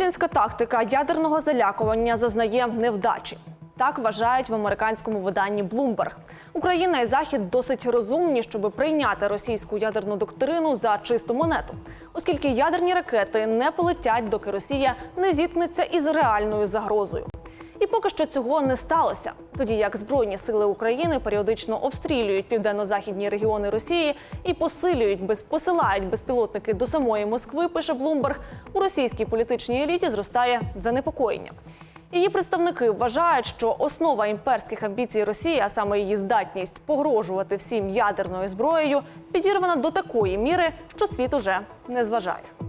Путінська тактика ядерного залякування зазнає невдачі. Так вважають в американському виданні Bloomberg. Україна і Захід досить розумні, щоб прийняти російську ядерну доктрину за чисту монету, оскільки ядерні ракети не полетять, доки Росія не зіткнеться із реальною загрозою. Поки що цього не сталося. Тоді як збройні сили України періодично обстрілюють південно-західні регіони Росії і посилюють без посилають безпілотники до самої Москви, пише Блумберг, у російській політичній еліті зростає занепокоєння. Її представники вважають, що основа імперських амбіцій Росії, а саме її здатність погрожувати всім ядерною зброєю, підірвана до такої міри, що світ уже не зважає.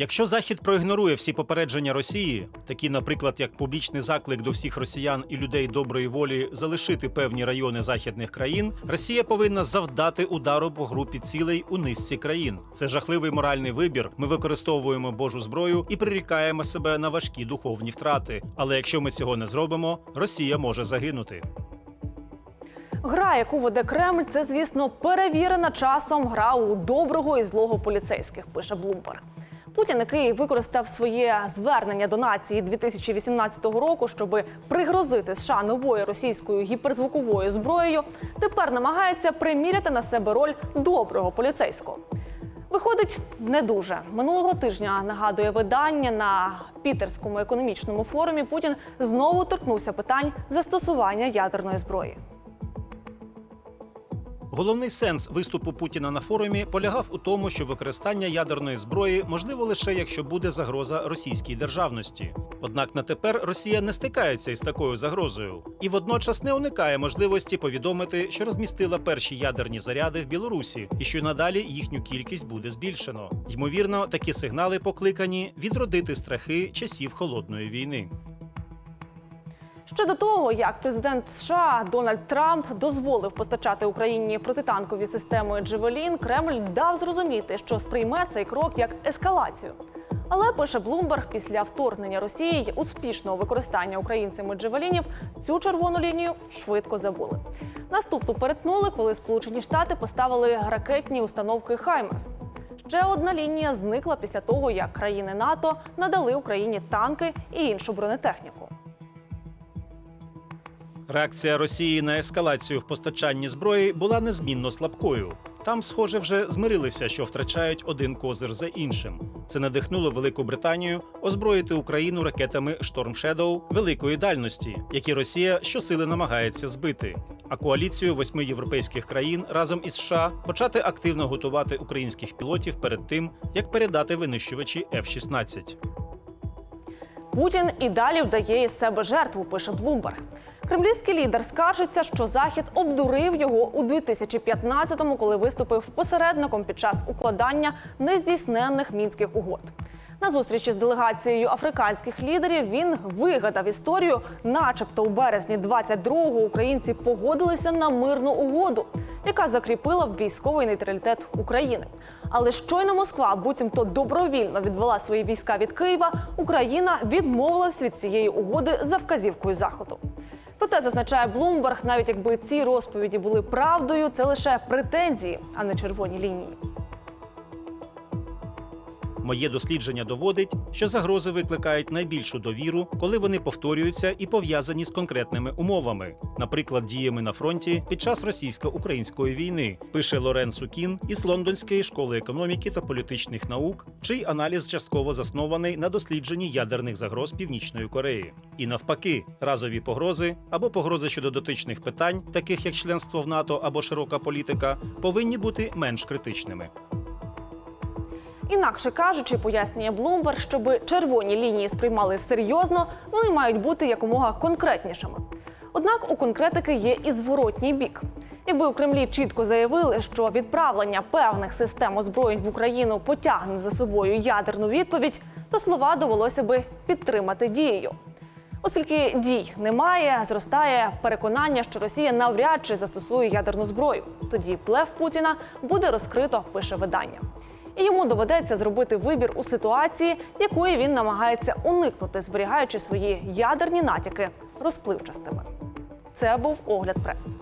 Якщо Захід проігнорує всі попередження Росії, такі, наприклад, як публічний заклик до всіх росіян і людей доброї волі залишити певні райони західних країн, Росія повинна завдати удару по групі цілей у низці країн. Це жахливий моральний вибір. Ми використовуємо Божу зброю і прирікаємо себе на важкі духовні втрати. Але якщо ми цього не зробимо, Росія може загинути. Гра, яку веде Кремль, це, звісно, перевірена часом гра у доброго і злого поліцейських, пише Блумберг. Путін, який використав своє звернення до нації 2018 року, щоб пригрозити США новою російською гіперзвуковою зброєю, тепер намагається приміряти на себе роль доброго поліцейського. Виходить не дуже минулого тижня. Нагадує видання на пітерському економічному форумі. Путін знову торкнувся питань застосування ядерної зброї. Головний сенс виступу Путіна на форумі полягав у тому, що використання ядерної зброї можливо лише якщо буде загроза російській державності. Однак на тепер Росія не стикається із такою загрозою і водночас не уникає можливості повідомити, що розмістила перші ядерні заряди в Білорусі, і що надалі їхню кількість буде збільшено. Ймовірно, такі сигнали покликані відродити страхи часів холодної війни. Ще до того, як президент США Дональд Трамп дозволив постачати Україні протитанкові системи Джевелін, Кремль дав зрозуміти, що сприйме цей крок як ескалацію. Але пише Блумберг, після вторгнення Росії й успішного використання українцями Джевелінів цю червону лінію швидко забули. Наступну перетнули, коли Сполучені Штати поставили ракетні установки Хаймерс. Ще одна лінія зникла після того, як країни НАТО надали Україні танки і іншу бронетехніку. Реакція Росії на ескалацію в постачанні зброї була незмінно слабкою. Там, схоже, вже змирилися, що втрачають один козир за іншим. Це надихнуло Велику Британію озброїти Україну ракетами Storm Shadow великої дальності, які Росія щосили намагається збити. А коаліцію восьми європейських країн разом із США почати активно готувати українських пілотів перед тим, як передати винищувачі F-16. Путін і далі вдає із себе жертву, пише Блумберг. Кремлівський лідер скаржиться, що Захід обдурив його у 2015-му, коли виступив посередником під час укладання нездійсненних мінських угод. На зустрічі з делегацією африканських лідерів він вигадав історію, начебто у березні 22-го українці погодилися на мирну угоду, яка закріпила б військовий нейтралітет України. Але щойно Москва буцімто добровільно відвела свої війська від Києва, Україна відмовилась від цієї угоди за вказівкою Заходу. Проте зазначає Блумберг, навіть якби ці розповіді були правдою, це лише претензії, а не червоні лінії. Моє дослідження доводить, що загрози викликають найбільшу довіру, коли вони повторюються і пов'язані з конкретними умовами, наприклад, діями на фронті під час російсько-української війни, пише Лорен Сукін із Лондонської школи економіки та політичних наук, чий аналіз частково заснований на дослідженні ядерних загроз Північної Кореї. І навпаки, разові погрози або погрози щодо дотичних питань, таких як членство в НАТО або широка політика, повинні бути менш критичними. Інакше кажучи, пояснює Блумберг, щоб червоні лінії сприймали серйозно, вони мають бути якомога конкретнішими. Однак у конкретики є і зворотній бік. Якби у Кремлі чітко заявили, що відправлення певних систем озброєнь в Україну потягне за собою ядерну відповідь, то слова довелося би підтримати дією. Оскільки дій немає, зростає переконання, що Росія навряд чи застосує ядерну зброю. Тоді плев Путіна буде розкрито, пише видання. І йому доведеться зробити вибір у ситуації, якої він намагається уникнути, зберігаючи свої ядерні натяки розпливчастими. Це був огляд прес.